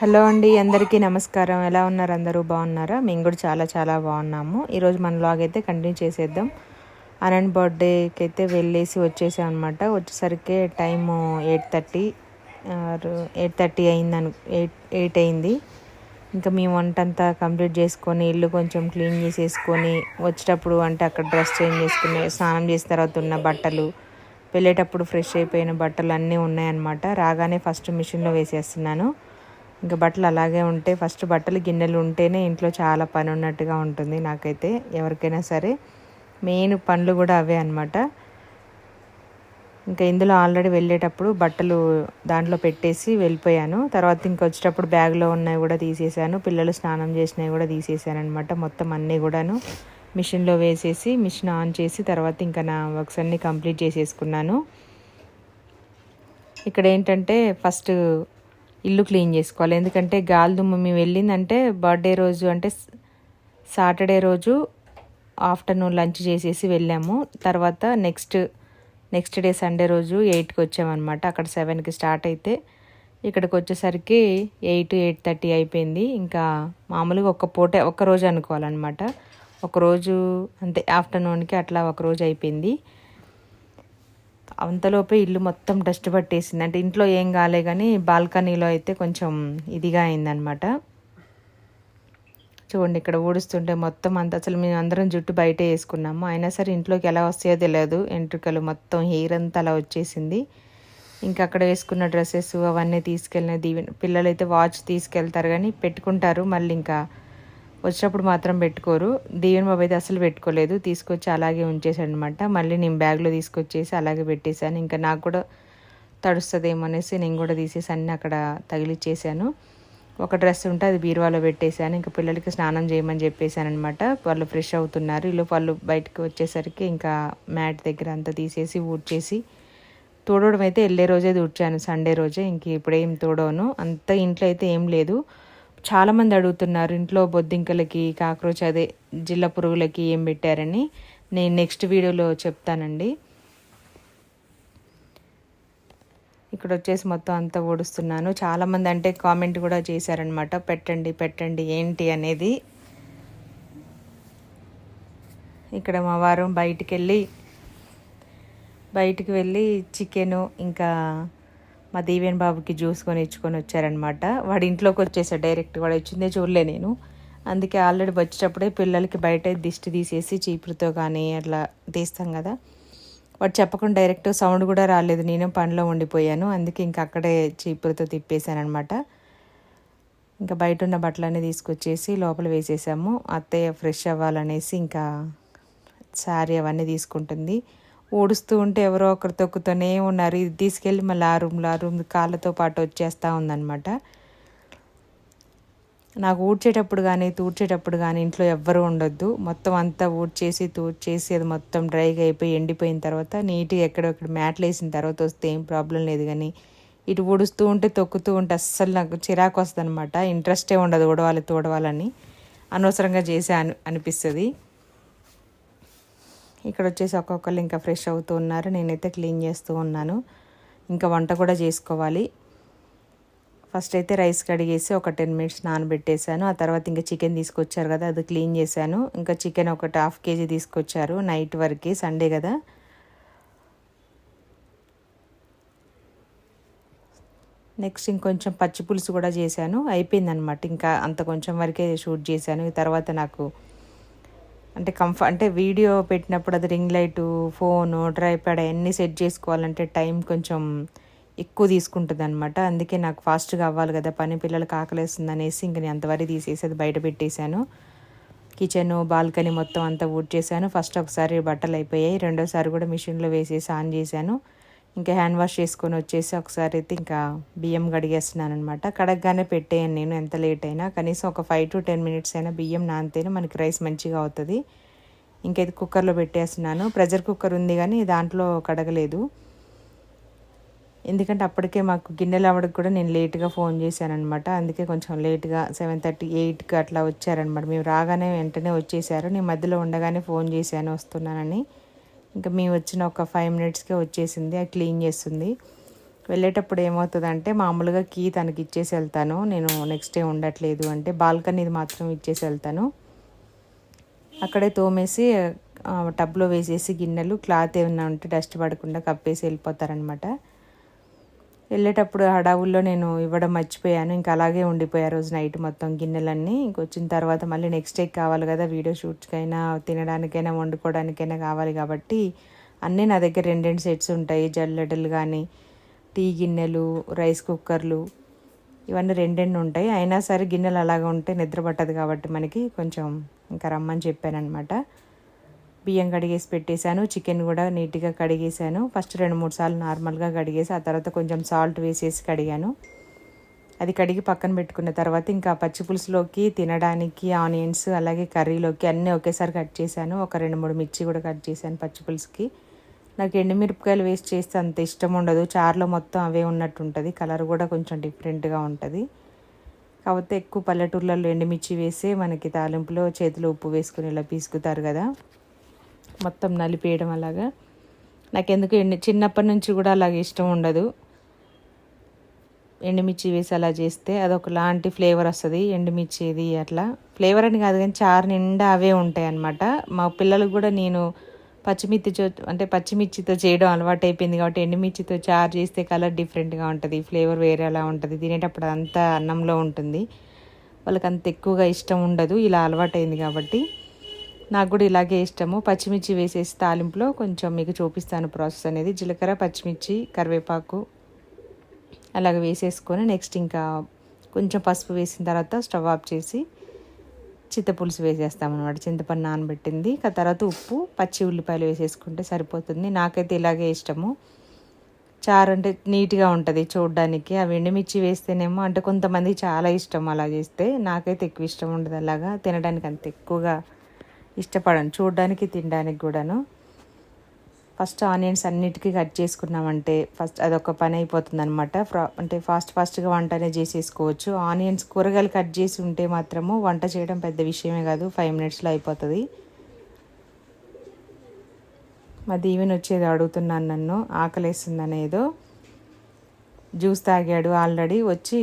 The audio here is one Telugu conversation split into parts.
హలో అండి అందరికీ నమస్కారం. ఎలా ఉన్నారు? అందరూ బాగున్నారా? మేము కూడా చాలా చాలా బాగున్నాము. ఈరోజు మన లాగ్ అయితే కంటిన్యూ చేసేద్దాం. అనంత్ బర్త్డేకి అయితే వెళ్ళేసి వచ్చేసాం అనమాట వచ్చేసరికి time eight thirty eight thirty అయింది అను ఎయిట్ ఎయిట్ అయింది. ఇంకా మేము వంట అంతా కంప్లీట్ చేసుకొని ఇల్లు కొంచెం క్లీన్ చేసేసుకొని వచ్చేటప్పుడు అంటే అక్కడ డ్రెస్ చేంజ్ చేసుకుని స్నానం చేసిన తర్వాత ఉన్న బట్టలు వెళ్ళేటప్పుడు ఫ్రెష్ అయిపోయిన బట్టలు అన్నీ ఉన్నాయన్నమాట. రాగానే ఫస్ట్ మిషన్లో వేసేస్తున్నాను. ఇంకా బట్టలు అలాగే ఉంటే ఫస్ట్ బట్టలు గిన్నెలు ఉంటేనే ఇంట్లో చాలా పని ఉన్నట్టుగా ఉంటుంది నాకైతే ఎవరికైనా సరే. మెయిన్ పనులు కూడా అవే అనమాట ఇంకా ఇందులో ఆల్రెడీ వెళ్ళేటప్పుడు బట్టలు దాంట్లో పెట్టేసి వెళ్ళిపోయాను. తర్వాత ఇంక వచ్చేటప్పుడు బ్యాగ్లో ఉన్నవి కూడా తీసేసాను పిల్లలు స్నానం చేసినవి కూడా తీసేసాను అనమాట మొత్తం అన్నీ కూడాను మిషన్లో వేసేసి మిషన్ ఆన్ చేసి తర్వాత ఇంకా నా వర్క్స్ అన్నీ కంప్లీట్ చేసేసుకున్నాను. ఇక్కడ ఏంటంటే ఫస్ట్ ఇల్లు క్లీన్ చేసుకోవాలి. ఎందుకంటే గాలి దుమ్ము మేము వెళ్ళిందంటే బర్త్డే రోజు అంటే సాటర్డే రోజు ఆఫ్టర్నూన్ లంచ్ చేసేసి వెళ్ళాము. తర్వాత నెక్స్ట్ నెక్స్ట్ డే సండే రోజు ఎయిట్కి వచ్చామన్నమాట. అక్కడ సెవెన్కి స్టార్ట్ అయితే ఇక్కడికి వచ్చేసరికి ఎయిట్ ఎయిట్ థర్టీ అయిపోయింది. ఇంకా మామూలుగా ఒక్క పూటే ఒక్క రోజు అనుకోవాలన్నమాట. ఒకరోజు అంతే ఆఫ్టర్నూన్కి అట్లా ఒక రోజు అయిపోయింది. అంతలోపే ఇల్లు మొత్తం డస్ట్ పట్టేసింది. అంటే ఇంట్లో ఏం కాలే కానీ బాల్కనీలో అయితే కొంచెం ఇదిగా అయిందనమాట చూడండి ఇక్కడ ఊడుస్తుంటే మొత్తం అంత అసలు మేము అందరం జుట్టు బయటే వేసుకున్నాము. అయినా సరే ఇంట్లోకి ఎలా వస్తాయో తెలియదు. ఎంట్రుకలు మొత్తం హెయిర్ అంతా అలా వచ్చేసింది. ఇంకా అక్కడ వేసుకున్న డ్రెస్సెస్ అవన్నీ తీసుకెళ్ళిన దీవెన పిల్లలు అయితే వాచ్ తీసుకెళ్తారు కానీ పెట్టుకుంటారు. మళ్ళీ ఇంకా వచ్చినప్పుడు మాత్రం పెట్టుకోరు. దేవుని బాబు అయితే అసలు పెట్టుకోలేదు. తీసుకొచ్చి అలాగే ఉంచేసాడు అనమాట మళ్ళీ నేను బ్యాగ్లో తీసుకొచ్చేసి అలాగే పెట్టేశాను. ఇంకా నాకు కూడా తడుస్తుందేమో అనేసి నేను కూడా తీసేసి అన్నీ అక్కడ తగిలిచ్చేసాను ఒక డ్రెస్ ఉంటే అది బీరువాలో పెట్టేశాను. ఇంకా పిల్లలకి స్నానం చేయమని చెప్పేశాను అనమాట వాళ్ళు ఫ్రెష్ అవుతున్నారు. ఇల్లు వాళ్ళు బయటకు వచ్చేసరికి ఇంకా మ్యాట్ దగ్గర అంతా తీసేసి ఊడ్చేసి తోడవడం అయితే వెళ్ళే రోజే ఊడ్చాను. సండే రోజే. ఇంక ఇప్పుడేం తోడవను. అంత ఇంట్లో అయితే ఏం లేదు. చాలామంది అడుగుతున్నారు ఇంట్లో బొద్దింకలకి కాక్రోచ్ అదే జిల్ల పురుగులకి ఏం పెట్టారని. నేను నెక్స్ట్ వీడియోలో చెప్తానండి. ఇక్కడ వచ్చేసి మొత్తం అంతా ఓడుస్తున్నాను. చాలామంది అంటే కామెంట్ కూడా చేశారనమాట పెట్టండి పెట్టండి ఏంటి అనేది. ఇక్కడ మా వారం బయటికి వెళ్ళి బయటికి వెళ్ళి చికెను ఇంకా మా దీవెన్ బాబుకి జ్యూస్ కొని ఇచ్చుకొని వచ్చారనమాట వాడి ఇంట్లోకి వచ్చేసాడు డైరెక్ట్. వాడు వచ్చిందే చూడలే నేను. అందుకే ఆల్రెడీ వచ్చేటప్పుడే పిల్లలకి బయట దిష్టి తీసేసి చీపురుతో కానీ అట్లా తీస్తాం కదా. వాడు చెప్పకుండా డైరెక్ట్ సౌండ్ కూడా రాలేదు. నేను పనిలో ఉండిపోయాను. అందుకే ఇంకా అక్కడే చీపురుతో తిప్పేశాను అనమాట ఇంకా బయట ఉన్న బట్టలన్నీ తీసుకొచ్చేసి లోపల వేసేసాము. అత్తయ్య ఫ్రెష్ అవ్వాలనేసి ఇంకా శారీ అవన్నీ తీసుకుంటుంది. ఊడుస్తూ ఉంటే ఎవరో ఒకరు తొక్కుతూనే ఉన్నారు. ఇది తీసుకెళ్ళి మళ్ళీ ఆ రూమ్లో ఆ రూమ్ కాళ్ళతో పాటు వచ్చేస్తూ ఉందన్నమాట. నాకు ఊడ్చేటప్పుడు కానీ తూడ్చేటప్పుడు కానీ ఇంట్లో ఎవ్వరూ ఉండొద్దు. మొత్తం అంతా ఊడ్చేసి తూడ్చేసి అది మొత్తం డ్రైగా అయిపోయి ఎండిపోయిన తర్వాత నీట్గా ఎక్కడెక్కడ మ్యాట్లు వేసిన తర్వాత వస్తే ఏం ప్రాబ్లం లేదు కానీ ఇటు ఊడుస్తూ ఉంటే తొక్కుతూ ఉంటే అస్సలు నాకు చిరాకు వస్తుంది అనమాట ఇంట్రెస్టే ఉండదు ఊడవాలి తోడవాలని. అనవసరంగా చేసే అని అనిపిస్తుంది. ఇక్కడ వచ్చేసి ఒక్కొక్కరు ఇంకా ఫ్రెష్ అవుతూ ఉన్నారు. నేనైతే క్లీన్ చేస్తూ ఉన్నాను. ఇంకా వంట కూడా చేసుకోవాలి. ఫస్ట్ అయితే రైస్ కడిగేసి ఒక టెన్ మినిట్స్ నానబెట్టేశాను. ఆ తర్వాత ఇంకా చికెన్ తీసుకొచ్చారు కదా అది క్లీన్ చేశాను. ఇంకా చికెన్ ఒకటి హాఫ్ కేజీ తీసుకొచ్చారు. నైట్ వరకు సండే కదా. నెక్స్ట్ ఇంకొంచెం పచ్చి పులుసు కూడా చేశాను. అయిపోయిందనమాట ఇంకా అంత కొంచెం వరకే షూట్ చేశాను. తర్వాత నాకు అంటే కంఫ అంటే వీడియో పెట్టినప్పుడు అది రింగ్ లైటు ఫోను డ్రైప్యాడ్ అవన్నీ సెట్ చేసుకోవాలంటే టైం కొంచెం ఎక్కువ తీసుకుంటుంది అనమాట అందుకే నాకు ఫాస్ట్గా అవ్వాలి కదా పని పిల్లలకు ఆకలేస్తుంది అనేసి ఇంక నేను అంతవరకు తీసేసి అది బయట పెట్టేశాను. కిచెన్ బాల్కనీ మొత్తం అంతా వుడ్ చేశాను ఫస్ట్ ఒకసారి బట్టలు అయిపోయాయి రెండోసారి కూడా మిషన్లో వేసేసి ఆన్ చేశాను. ఇంకా హ్యాండ్ వాష్ చేసుకొని వచ్చేసి ఒకసారి అయితే ఇంకా బియ్యం కడిగేస్తున్నాను అనమాట కడగగానే పెట్టేయను నేను ఎంత లేట్ అయినా. కనీసం ఒక ఫైవ్ టు టెన్ మినిట్స్ అయినా బియ్యం నానితేనే మనకి రైస్ మంచిగా అవుతుంది. ఇంకైతే కుక్కర్లో పెట్టేస్తున్నాను. ప్రెషర్ కుక్కర్ ఉంది కానీ దాంట్లో కడగలేదు. ఎందుకంటే అప్పటికే మాకు గిన్నెలు అవ్వడానికి కూడా నేను లేట్గా ఫోన్ చేశాను అనమాట అందుకే కొంచెం లేట్గా సెవెన్ థర్టీ ఎయిట్కి అట్లా వచ్చారనమాట మేము రాగానే వెంటనే వచ్చేసారు నేను మధ్యలో ఉండగానే ఫోన్ చేశాను వస్తున్నానని. ఇంకా మేము వచ్చిన ఒక ఫైవ్ మినిట్స్కే వచ్చేసింది అది క్లీన్ చేస్తుంది. వెళ్ళేటప్పుడు ఏమవుతుందంటే మామూలుగా కీ తనకి ఇచ్చేసి వెళ్తాను. నేను నెక్స్ట్ డే ఉండట్లేదు అంటే బాల్కనీది మాత్రం ఇచ్చేసి వెళ్తాను. అక్కడే తోమేసి టబ్లో వేసేసి గిన్నెలు క్లాత్ ఏమైనా ఉంటే డస్ట్ పడకుండా కప్పేసి వెళ్ళిపోతారనమాట వెళ్ళేటప్పుడు హడావుల్లో నేను ఇవ్వడం మర్చిపోయాను. ఇంకా అలాగే ఉండిపోయా రోజు నైట్ మొత్తం గిన్నెలన్నీ ఇంకొచ్చిన తర్వాత మళ్ళీ నెక్స్ట్ డేకి కావాలి కదా వీడియో షూట్స్కైనా తినడానికైనా వండుకోవడానికైనా కావాలి కాబట్టి అన్నీ నా దగ్గర రెండు రెండు సెట్స్ ఉంటాయి. జల్లెడలు కానీ టీ గిన్నెలు రైస్ కుక్కర్లు ఇవన్నీ రెండెండు ఉంటాయి. అయినా సరే గిన్నెలు అలాగ ఉంటే నిద్ర పట్టదు కాబట్టి మనకి కొంచెం ఇంకా రమ్మని చెప్పానమాట బియ్యం కడిగేసి పెట్టేశాను చికెన్ కూడా నీట్గా కడిగేశాను. ఫస్ట్ రెండు మూడు సార్లు నార్మల్గా కడిగేసి ఆ తర్వాత కొంచెం సాల్ట్ వేసేసి కడిగాను. అది కడిగి పక్కన పెట్టుకున్న తర్వాత ఇంకా పచ్చి పులుసులోకి తినడానికి ఆనియన్స్ అలాగే కర్రీలోకి అన్నీ ఒకేసారి కట్ చేశాను. ఒక రెండు మూడు మిర్చి కూడా కట్ చేశాను పచ్చి పులుసుకి. నాకు ఎండుమిరపకాయలు వేస్ట్ చేస్తే అంత ఇష్టం ఉండదు. చారులో మొత్తం అవే ఉన్నట్టు ఉంటుంది కలర్ కూడా కొంచెం డిఫరెంట్గా ఉంటుంది. కాకపోతే ఎక్కువ పల్లెటూర్లలో ఎండుమిర్చి వేసి మనకి తాలింపులో చేతిలో ఉప్పు వేసుకుని ఇలా పీసుకుతారు కదా. మొత్తం నలిపేయడం అలాగా. నాకెందుకు ఎండి చిన్నప్పటి నుంచి కూడా అలాగే ఇష్టం ఉండదు. ఎండుమిర్చి వేసి అలా చేస్తే అదొక లాంటి ఫ్లేవర్ వస్తుంది ఎండుమిర్చిది అట్లా. ఫ్లేవర్ అని కాదు కానీ చారు నిండా అవే ఉంటాయి అన్నమాట మా పిల్లలకు కూడా నేను పచ్చిమిర్చితో అంటే పచ్చిమిర్చితో చేయడం అలవాటు అయిపోయింది కాబట్టి ఎండుమిర్చితో చారు చేస్తే కలర్ డిఫరెంట్గా ఉంటుంది ఫ్లేవర్ వేరే అలా ఉంటుంది. తినేటప్పుడు అంతా అన్నంలో ఉంటుంది. వాళ్ళకి అంత ఎక్కువగా ఇష్టం ఉండదు ఇలా అలవాటైంది కాబట్టి. నాకు కూడా ఇలాగే ఇష్టము. పచ్చిమిర్చి వేసేసి తాలింపులో కొంచెం మీకు చూపిస్తాను ప్రాసెస్ అనేది. జీలకర్ర పచ్చిమిర్చి కరివేపాకు అలాగ వేసేసుకొని నెక్స్ట్ ఇంకా కొంచెం పసుపు వేసిన తర్వాత స్టవ్ ఆఫ్ చేసి చింతపులుసు వేసేస్తాం అనమాట చింతపండు నానబెట్టింది. ఆ తర్వాత ఉప్పు పచ్చి ఉల్లిపాయలు వేసేసుకుంటే సరిపోతుంది. నాకైతే ఇలాగే ఇష్టము. చారు అంటే నీట్గా ఉంటుంది చూడడానికి. అవి ఎండుమిర్చి వేస్తేనేమో అంటే కొంతమంది చాలా ఇష్టం అలా చేస్తే. నాకైతే ఎక్కువ ఇష్టం ఉండదు అలాగా. తినడానికి అంత ఎక్కువగా ఇష్టపడను. చూడడానికి తినడానికి కూడాను. ఫస్ట్ ఆనియన్స్ అన్నిటికీ కట్ చేసుకున్నామంటే ఫస్ట్ అదొక పని అయిపోతుంది అనమాట అంటే ఫాస్ట్ ఫాస్ట్గా వంట అనేది చేసేసుకోవచ్చు. ఆనియన్స్ కూరగాయలు కట్ చేసి ఉంటే మాత్రము వంట చేయడం పెద్ద విషయమే కాదు ఫైవ్ మినిట్స్లో అయిపోతుంది. మా దీవెన వచ్చేది అడుగుతున్నాను నన్ను. ఆకలేస్తుందనేదో. జ్యూస్ తాగాడు ఆల్రెడీ. వచ్చి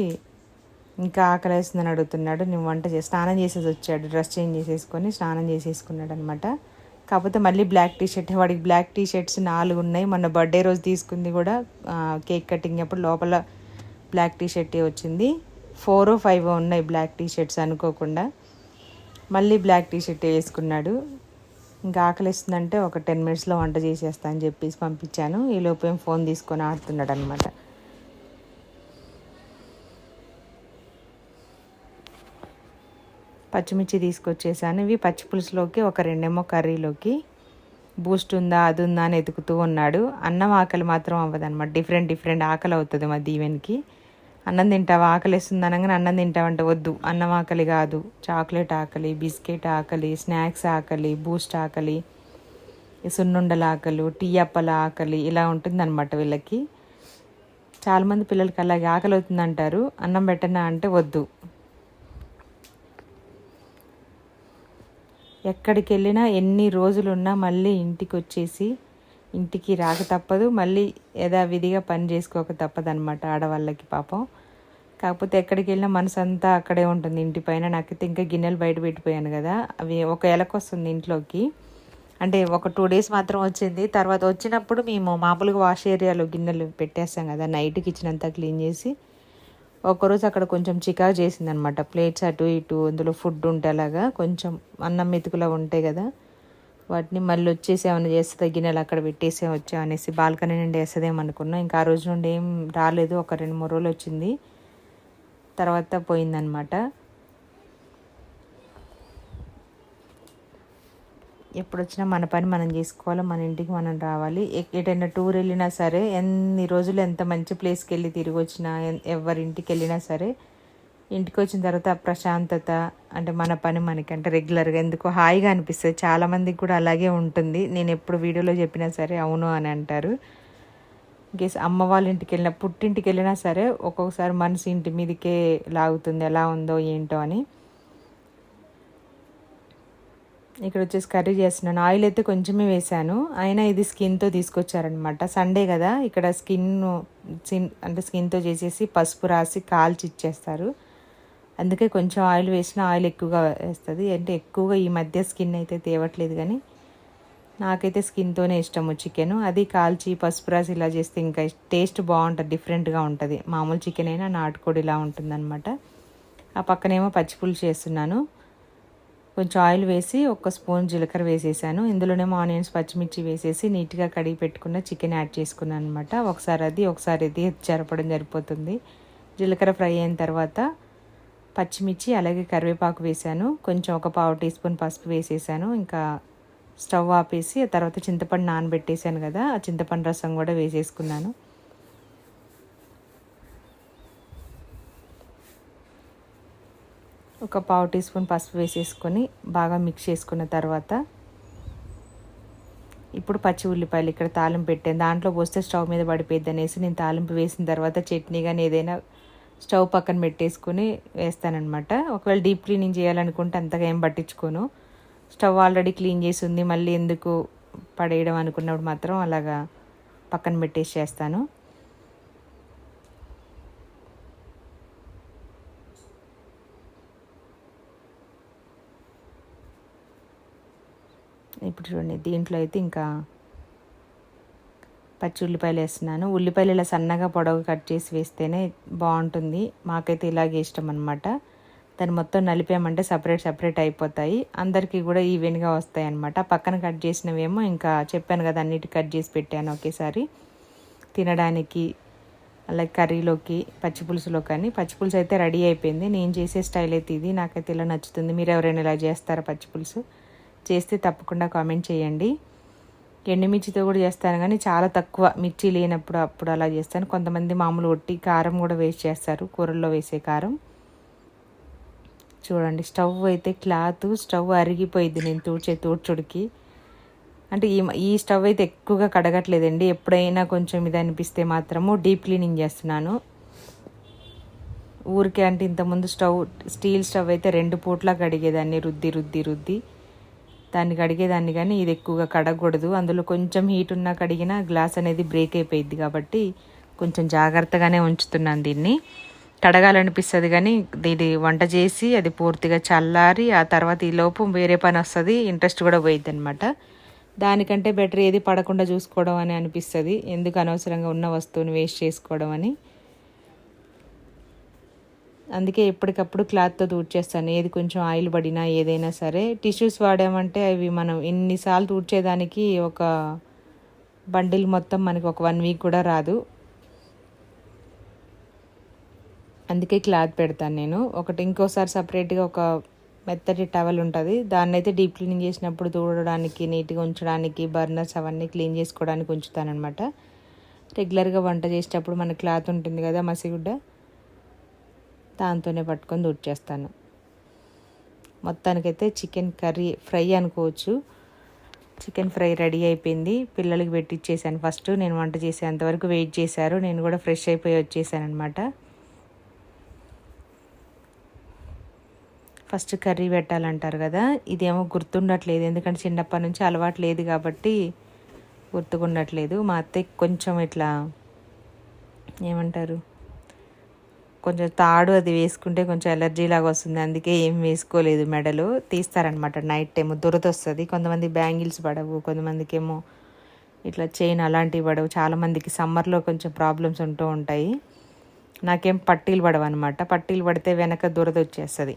ఇంకా ఆకలేస్తుందని అడుగుతున్నాడు. నేను వంట చేసి స్నానం చేసేసి వచ్చాడు. డ్రెస్ చేంజ్ చేసేసుకొని స్నానం చేసేసుకున్నాడు అనమాట కాకపోతే మళ్ళీ బ్లాక్ టీ షర్ట్ వాడికి బ్లాక్ టీ షర్ట్స్ నాలుగు ఉన్నాయి. మొన్న బర్త్డే రోజు తీసుకుంది కూడా కేక్ కటింగ్ అప్పుడు లోపల బ్లాక్ టీ షర్టే వచ్చింది. ఫోర్ ఫైవ్ ఉన్నాయి బ్లాక్ టీ షర్ట్స్ అనుకోకుండా. మళ్ళీ బ్లాక్ టీ షర్ట్ వేసుకున్నాడు. ఇంకా ఆకలిస్తుందంటే ఒక టెన్ మినిట్స్లో వంట చేసేస్తా అని చెప్పేసి పంపించాను. ఈ లోపేం ఫోన్ తీసుకొని ఆడుతున్నాడు అనమాట పచ్చిమిర్చి తీసుకొచ్చేసాను. ఇవి పచ్చి పులుసులోకి ఒక రెండేమో కర్రీలోకి. బూస్ట్ ఉందా అది ఉందా అని ఎతుకుతూ ఉన్నాడు. అన్నం ఆకలి మాత్రం అవ్వదు అనమాట డిఫరెంట్ డిఫరెంట్ ఆకలి అవుతుంది మా దీవెన్కి అన్నం తింటావా? ఆకలి వేస్తుంది అనగానే అన్నం తింటావంటే వద్దు. అన్నం ఆకలి కాదు. చాక్లెట్ ఆకలి బిస్కెట్ ఆకలి స్నాక్స్ ఆకలి బూస్ట్ ఆకలి సున్నుండల ఆకలు టీ అప్పల ఆకలి ఇలా ఉంటుందన్నమాట వీళ్ళకి. చాలామంది పిల్లలకి అలాగే ఆకలి అవుతుంది అంటారు అన్నం పెట్టనా అంటే వద్దు. ఎక్కడికి వెళ్ళినా ఎన్ని రోజులున్నా మళ్ళీ ఇంటికి వచ్చేసి ఇంటికి రాక తప్పదు. మళ్ళీ యథావిధిగా పని చేసుకోక తప్పదనమాట ఆడవాళ్ళకి పాపం. కాకపోతే ఎక్కడికి వెళ్ళినా మనసు అంతా అక్కడే ఉంటుంది. ఇంటి పైన నాకైతే ఇంకా గిన్నెలు బయట పెట్టిపోయాను కదా. అవి ఒక ఎలకొస్తుంది ఇంట్లోకి. అంటే ఒక టూ డేస్ మాత్రం వచ్చింది. తర్వాత వచ్చినప్పుడు మేము మామూలుగా వాష్ ఏరియాలో గిన్నెలు పెట్టేస్తాం కదా. నైట్ కిచెన్ అంతా క్లీన్ చేసి ఒకరోజు అక్కడ కొంచెం చికాకు చేసిందనమాట. ప్లేట్స్ అటు ఇటు అందులో ఫుడ్ ఉంటే అలాగా కొంచెం అన్నం మెతుకులా ఉంటాయి కదా. వాటిని మళ్ళీ వచ్చేసి ఏమైనా చేస్తే గిన్నెలు అక్కడ పెట్టేసే వచ్చా అనేసి బాల్కనీ నుండి వేస్తుందేమో ఇంకా ఆ రోజు నుండి ఏం రాలేదు. ఒక రెండు మూడు రోజులు వచ్చింది. తర్వాత పోయిందనమాట. ఎప్పుడు వచ్చినా మన పని మనం చేసుకోవాలి మన ఇంటికి మనం రావాలి. ఎటైనా టూర్ వెళ్ళినా సరే ఎన్ని రోజులు ఎంత మంచి ప్లేస్కి వెళ్ళి తిరిగి వచ్చినా ఎవరింటికి ఎవరి ఇంటికి వెళ్ళినా సరే ఇంటికి వచ్చిన తర్వాత ప్రశాంతత అంటే మన పని మనకి అంటే రెగ్యులర్గా ఎందుకో హాయిగా అనిపిస్తుంది. చాలామందికి కూడా అలాగే ఉంటుంది. నేను ఎప్పుడు వీడియోలో చెప్పినా సరే అవును అని అంటారు. ఇంకేస్ అమ్మ వాళ్ళ ఇంటికి వెళ్ళిన పుట్టింటికి వెళ్ళినా సరే ఒక్కొక్కసారి మనసు ఇంటి మీదకే లాగుతుంది. ఎలా ఉందో ఏంటో అని. ఇక్కడ వచ్చేసి కర్రీ చేస్తున్నాను. ఆయిల్ అయితే కొంచెమే వేశాను. అయినా ఇది స్కిన్తో తీసుకొచ్చారనమాట సండే కదా ఇక్కడ స్కిన్ అంటే స్కిన్తో చేసేసి పసుపు రాసి కాల్చి ఇచ్చేస్తారు. అందుకే కొంచెం ఆయిల్ వేసిన ఆయిల్ ఎక్కువగా వేస్తుంది. అంటే ఎక్కువగా ఈ మధ్య స్కిన్ అయితే తేవట్లేదు కానీ నాకైతే స్కిన్తోనే ఇష్టము చికెన్ అది కాల్చి పసుపు రాసి ఇలా చేస్తే ఇంకా టేస్ట్ బాగుంటుంది డిఫరెంట్గా ఉంటుంది. మామూలు చికెన్ అయినా నాటుకోడి ఇలా ఉంటుందన్నమాట. ఆ పక్కనేమో పచ్చిపులుసు చేస్తున్నాను. కొంచెం ఆయిల్ వేసి ఒక స్పూన్ జీలకర్ర వేసేసాను. ఇందులోనేమో ఆనియన్స్ పచ్చిమిర్చి వేసేసి నీట్గా కడిగి పెట్టుకున్న చికెన్ యాడ్ చేసుకున్నాను అనమాట ఒకసారి అది ఒకసారి అది జరపడం సరిపోతుంది. జీలకర్ర ఫ్రై అయిన తర్వాత పచ్చిమిర్చి అలాగే కరివేపాకు వేసాను. కొంచెం ఒక పావు టీ స్పూన్ పసుపు వేసేసాను. ఇంకా స్టవ్ ఆపేసి ఆ తర్వాత చింతపండు నానబెట్టేసాను కదా ఆ చింతపండు రసం కూడా వేసేసుకున్నాను. ఒక పావు టీ స్పూన్ పసుపు వేసేసుకొని బాగా మిక్స్ చేసుకున్న తర్వాత ఇప్పుడు పచ్చి ఉల్లిపాయలు ఇక్కడ తాలింపు పెట్టాను. దాంట్లో పోస్తే స్టవ్ మీద పడిపోద్ది అనేసి నేను తాలింపు వేసిన తర్వాత చట్నీ కానీ ఏదైనా స్టవ్ పక్కన పెట్టేసుకుని వేస్తానమాట ఒకవేళ డీప్ క్లీనింగ్ చేయాలనుకుంటే అంతగా ఏం పట్టించుకోను. స్టవ్ ఆల్రెడీ క్లీన్ చేసి ఉంది. మళ్ళీ ఎందుకు పడేయడం అనుకున్నప్పుడు మాత్రం అలాగా పక్కన పెట్టేసి చేస్తాను. ఇప్పుడు చూడండి దీంట్లో అయితే ఇంకా పచ్చి ఉల్లిపాయలు వేస్తున్నాను. ఉల్లిపాయలు ఇలా సన్నగా పొడవు కట్ చేసి వేస్తేనే బాగుంటుంది. మాకైతే ఇలాగే ఇష్టం అనమాట దాన్ని మొత్తం నలిపామంటే సపరేట్ సపరేట్ అయిపోతాయి. అందరికీ కూడా ఈవెన్గా వస్తాయి అనమాట పక్కన కట్ చేసినవేమో ఇంకా చెప్పాను కదా అన్నిటి కట్ చేసి పెట్టాను ఒకేసారి. తినడానికి అలాగే కర్రీలోకి పచ్చిపులుసులో కానీ. పచ్చిపులుసు అయితే రెడీ అయిపోయింది. నేను చేసే స్టైల్ అయితే ఇది. నాకైతే ఇలా నచ్చుతుంది. మీరు ఎవరైనా ఇలా చేస్తారా పచ్చిపులుసు చేస్తే తప్పకుండా కామెంట్ చేయండి. ఎండుమిర్చితో కూడా చేస్తాను కానీ చాలా తక్కువ మిర్చి లేనప్పుడు అప్పుడు అలా చేస్తాను. కొంతమంది మామూలు ఒట్టి కారం కూడా వేస్ట్ చేస్తారు. కూరల్లో వేసే కారం. చూడండి స్టవ్ అయితే క్లాత్ స్టవ్ అరిగిపోయింది నేను తూడ్చే తూడ్చుడికి. అంటే ఈ ఈ స్టవ్ అయితే ఎక్కువగా కడగట్లేదండి. ఎప్పుడైనా కొంచెం ఇది అనిపిస్తే మాత్రము డీప్ క్లీనింగ్ చేస్తున్నాను. ఊరికే అంటే ఇంతకుముందు స్టవ్ స్టీల్ స్టవ్ అయితే రెండు పూట్లా కడిగేదాన్ని రుద్ది రుద్ది రుద్ది. దాన్ని కడిగేదాన్ని కానీ ఇది ఎక్కువగా కడగకూడదు. అందులో కొంచెం హీట్ ఉన్నా కడిగినా గ్లాస్ అనేది బ్రేక్ అయిపోయింది కాబట్టి కొంచెం జాగ్రత్తగానే ఉంచుతున్నాను దీన్ని. కడగాలనిపిస్తుంది కానీ దీని వంట చేసి అది పూర్తిగా చల్లారి ఆ తర్వాత ఈ లోపు వేరే పని వస్తుంది ఇంట్రెస్ట్ కూడా పోయిద్ది అనమాట దానికంటే బెటర్ ఏది పడకుండా చూసుకోవడం అని అనిపిస్తుంది. ఎందుకు అనవసరంగా ఉన్న వస్తువుని వేస్ట్ చేసుకోవడం అని. అందుకే ఎప్పటికప్పుడు క్లాత్తో తూడ్చేస్తాను. ఏది కొంచెం ఆయిల్ పడినా ఏదైనా సరే. టిష్యూస్ వాడామంటే అవి మనం ఎన్నిసార్లు తుడిచేదానికి ఒక బండిల్ మొత్తం మనకి ఒక వన్ వీక్ కూడా రాదు. అందుకే క్లాత్ పెడతాను నేను. ఒకటి ఇంకోసారి సపరేట్గా ఒక మెత్తటి టవల్ ఉంటుంది. దాన్ని అయితే డీప్ క్లీనింగ్ చేసినప్పుడు తూడడానికి నీట్గా ఉంచడానికి బర్నర్స్ అవన్నీ క్లీన్ చేసుకోవడానికి ఉంచుతానమాట రెగ్యులర్గా వంట చేసేటప్పుడు మన క్లాత్ ఉంటుంది కదా మసిగుడ్డ. దాంతోనే పట్టుకొని దుడ్చేస్తాను మొత్తానికైతే చికెన్ కర్రీ ఫ్రై అనుకోవచ్చు. చికెన్ ఫ్రై రెడీ అయిపోయింది. పిల్లలకి పెట్టిచ్చేసాను. ఫస్ట్ నేను వంట చేసేంతవరకు వెయిట్ చేశారు. నేను కూడా ఫ్రెష్ అయిపోయి వచ్చేసాను అనమాట ఫస్ట్ కర్రీ పెట్టాలంటారు కదా. ఇదేమో గుర్తుండట్లేదు. ఎందుకంటే చిన్నప్పటి నుంచి అలవాటు లేదు కాబట్టి గుర్తుకుండట్లేదు. మా అత్తయ్య కొంచెం ఇట్లా ఏమంటారు? కొంచెం తాడు అది వేసుకుంటే కొంచెం ఎలర్జీ లాగా వస్తుంది. అందుకే ఏం వేసుకోలేదు మెడలు. తీస్తారనమాట నైట్ టైం దురద వస్తుంది కొంతమంది బ్యాంగిల్స్ పడవు. కొంతమందికి ఏమో ఇట్లా చైన్ అలాంటివి పడవు. చాలామందికి సమ్మర్లో కొంచెం ప్రాబ్లమ్స్ ఉంటూ ఉంటాయి. నాకేం పట్టీలు పడవు అనమాట పట్టీలు పడితే వెనక దురద వచ్చేస్తుంది.